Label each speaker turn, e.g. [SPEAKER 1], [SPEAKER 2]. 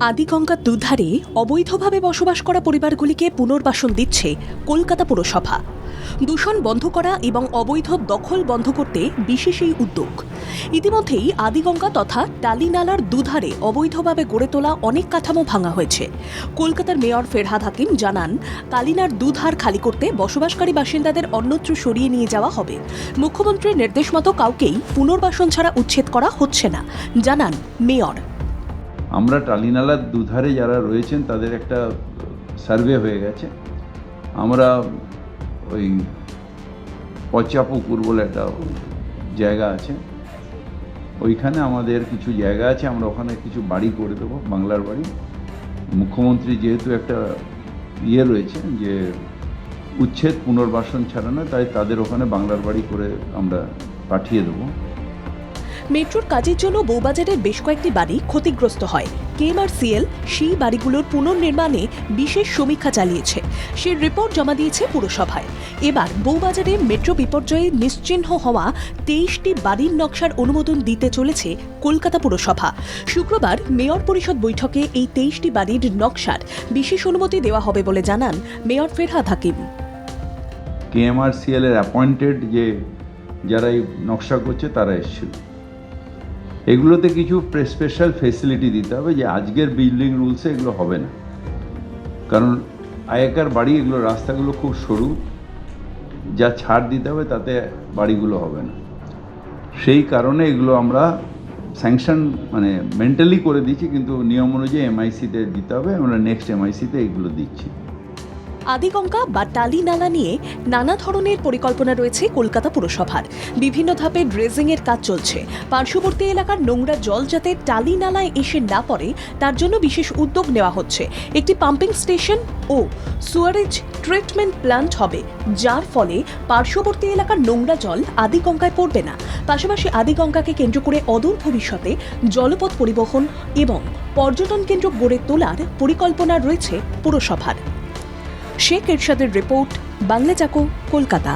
[SPEAKER 1] আদিগঙ্গার দুধারে অবৈধভাবে বসবাস করা পরিবারগুলিকে পুনর্বাসন দিচ্ছে কলকাতা পুরসভা। দূষণ বন্ধ করা এবং অবৈধ দখল বন্ধ করতে বিশেষ এই উদ্যোগ। ইতিমধ্যেই আদিগঙ্গা তথা টালিনালার দুধারে অবৈধভাবে গড়ে তোলা অনেক কাঠামো ভাঙা হয়েছে। কলকাতার মেয়র ফেরহাদ হাকিম জানান কালিনার দুধার খালি করতে বসবাসকারী বাসিন্দাদের অন্যত্র সরিয়ে নিয়ে যাওয়া হবে। মুখ্যমন্ত্রীর নির্দেশ মতো কাউকেই পুনর্বাসন ছাড়া উচ্ছেদ করা হচ্ছে না, জানান মেয়র।
[SPEAKER 2] আমরা টালিনালার দুধারে যারা রয়েছেন, তাদের একটা সার্ভে হয়ে গেছে। আমরা ওই পচাপুকুর বলে একটা জায়গা আছে। ওইখানে আমাদের কিছু জায়গা আছে, আমরা ওখানে কিছু বাড়ি করে দেবো, বাংলার বাড়ি। মুখ্যমন্ত্রী যেহেতু একটা ইয়ে রয়েছে যে উচ্ছেদ পুনর্বাসন ছাড়া না তাই তাদের ওখানে বাংলার বাড়ি করে আমরা পাঠিয়ে দেবো।
[SPEAKER 1] মেট্রোর কাজের জন্য বৌবাজারের বেশ কয়েকটি বাড়ি ক্ষতিগ্রস্ত হয়। কেএমআরসিএল সেই বাড়িগুলোর পুনর্নির্মাণে বিশেষ সমীক্ষা চালিয়েছে। সে রিপোর্ট জমা দিয়েছে পুরসভায়। এবার বৌবাজারে মেট্রো বিপর্যয়ে নিশ্চিহ্ন হওয়া তেইশটি বাড়ির নকশার অনুমোদন দিতে চলেছে কলকাতা পুরসভা। শুক্রবার মেয়র পরিষদ বৈঠকে এই তেইশটি বাড়ির নকশার বিশেষ অনুমতি দেওয়া হবে বলে জানান মেয়র ফেরহাদ হাকিম।
[SPEAKER 2] কেএমআরসিএল এর অ্যাপয়েন্টেড যে, যারা এই নকশা করছে তারা এসেছিল। এগুলোতে কিছু স্পেশাল ফেসিলিটি দিতে হবে যে আজকের বিল্ডিং রুলসে এগুলো হবে না। কারণ আগেকার বাড়ি এগুলো, রাস্তাগুলো খুব সরু। যা ছাড় দিতে হবে তাতে বাড়িগুলো হবে না। সেই কারণে এগুলো আমরা স্যাংশন মানে মেন্টালি করে দিচ্ছি, কিন্তু নিয়ম অনুযায়ী এমআইসিতে দিতে হবে। আমরা নেক্সট এমআইসিতে এগুলো দিচ্ছি।
[SPEAKER 1] আদিগঙ্গা বা টালি নালা নিয়ে নানা ধরনের পরিকল্পনা রয়েছে কলকাতা পুরসভার। বিভিন্ন ধাপে ড্রেজিং এর কাজ চলছে। পার্শ্ববর্তী এলাকার নোংরা জল যাতে টালি নালায় এসে না পড়ে, তার জন্য বিশেষ উদ্যোগ নেওয়া হচ্ছে। একটি পাম্পিং স্টেশন ও সুয়ারেজ ট্রিটমেন্ট প্ল্যান্ট হবে, যার ফলে পার্শ্ববর্তী এলাকার নোংরা জল আদিগঙ্গায় পড়বে না। পাশাপাশি আদিগঙ্গাকে কেন্দ্র করে অদূর ভবিষ্যতে জলপথ পরিবহন এবং পর্যটন কেন্দ্র গড়ে তোলার পরিকল্পনা রয়েছে পুরসভার। শেখ এরশাদের রিপোর্ট বাংলা চাকো কলকাতা।